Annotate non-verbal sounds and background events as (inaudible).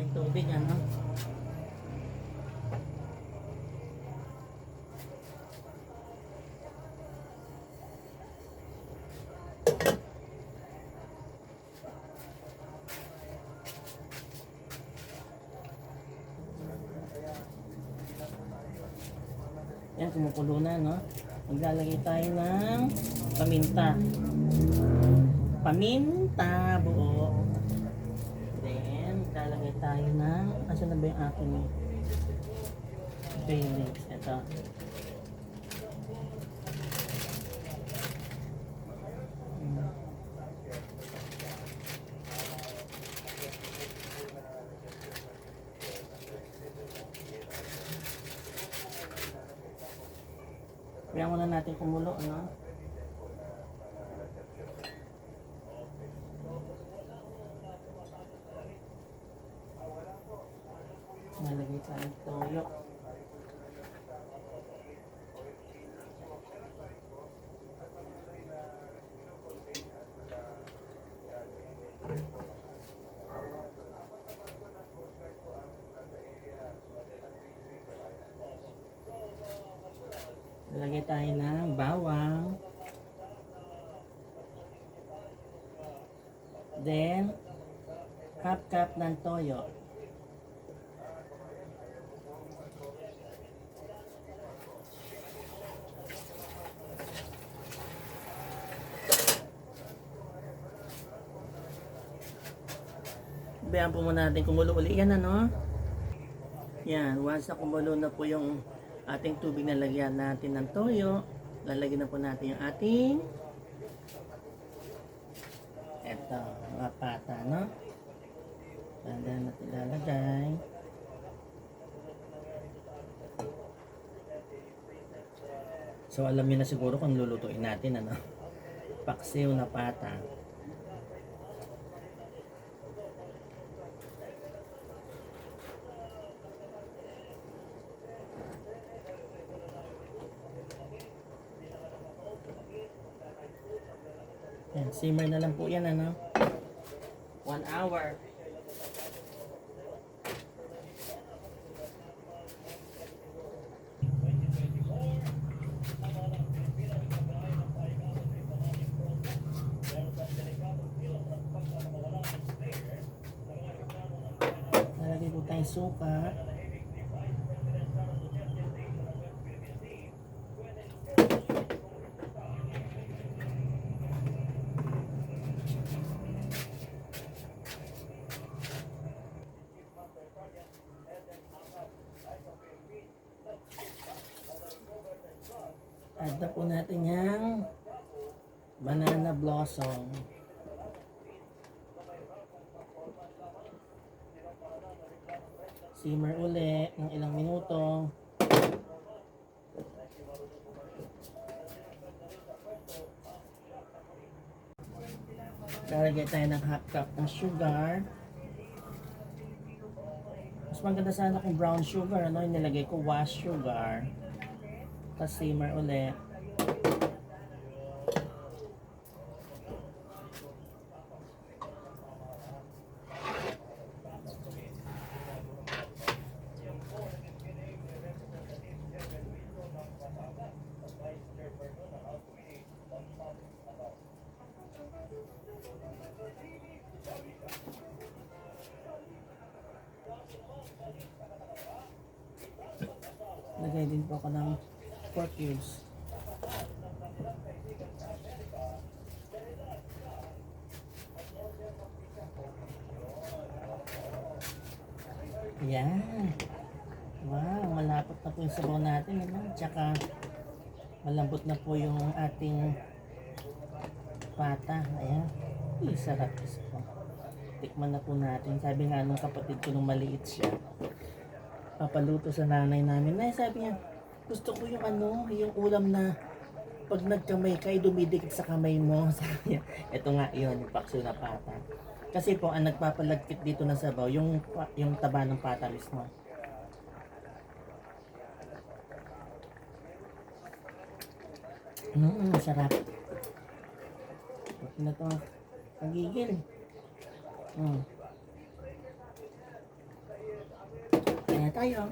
tayong tubig, ano? Yan, kumukulo na, no? Maglalagay tayo ng paminta. Paminta, buo. Tayo ng, asa na ba yung aking bay leaves? Ito. Kaya muna natin kumulo, ano? Tayong toyo. Nalagay tayo ng bawang. Then, half cup ng toyo. Bayaan po muna natin kumulo uli. Yan ano? Yan, once na kumulo na po yung ating tubig na lagyan natin ng toyo, lalagyan na po natin yung ating eto, mga pata, no? Tandaan natin lalagay. So alam niyo na siguro kung lulutuin natin, ano? (laughs) Paksiw na pata. Yan, simmer na lang po yan, ano? One hour. Lalagay po tayong suka. Add na po natin yung banana blossom. Simmer uli ng ilang minuto. Lalagay tayo ng half cup ng sugar. Mas maganda sana kung brown sugar. Ano yung nilagay ko? Wash sugar. Tapos simmer uli. Lagay din po ako ng pork cubes. Wow, malapot na po yung sabaw natin. Ano? Tsaka malambot na po yung ating pata. Ayan. Uy, sarap po. Tikman na po natin. Sabi nga nung kapatid ko nung maliit siya, papaluto sa nanay namin. Nay, sabi niya, gusto ko yung ano, yung ulam na pag nagkamay ka, ay dumidikit sa kamay mo. (laughs) Sabi ito nga yun, yung pakso na pata. Kasi po, ang nagpapalagkit dito na sabaw, yung, yung taba ng pata mismo. Mm, sarap. Ito na to. Nagigil. Mm. tayo.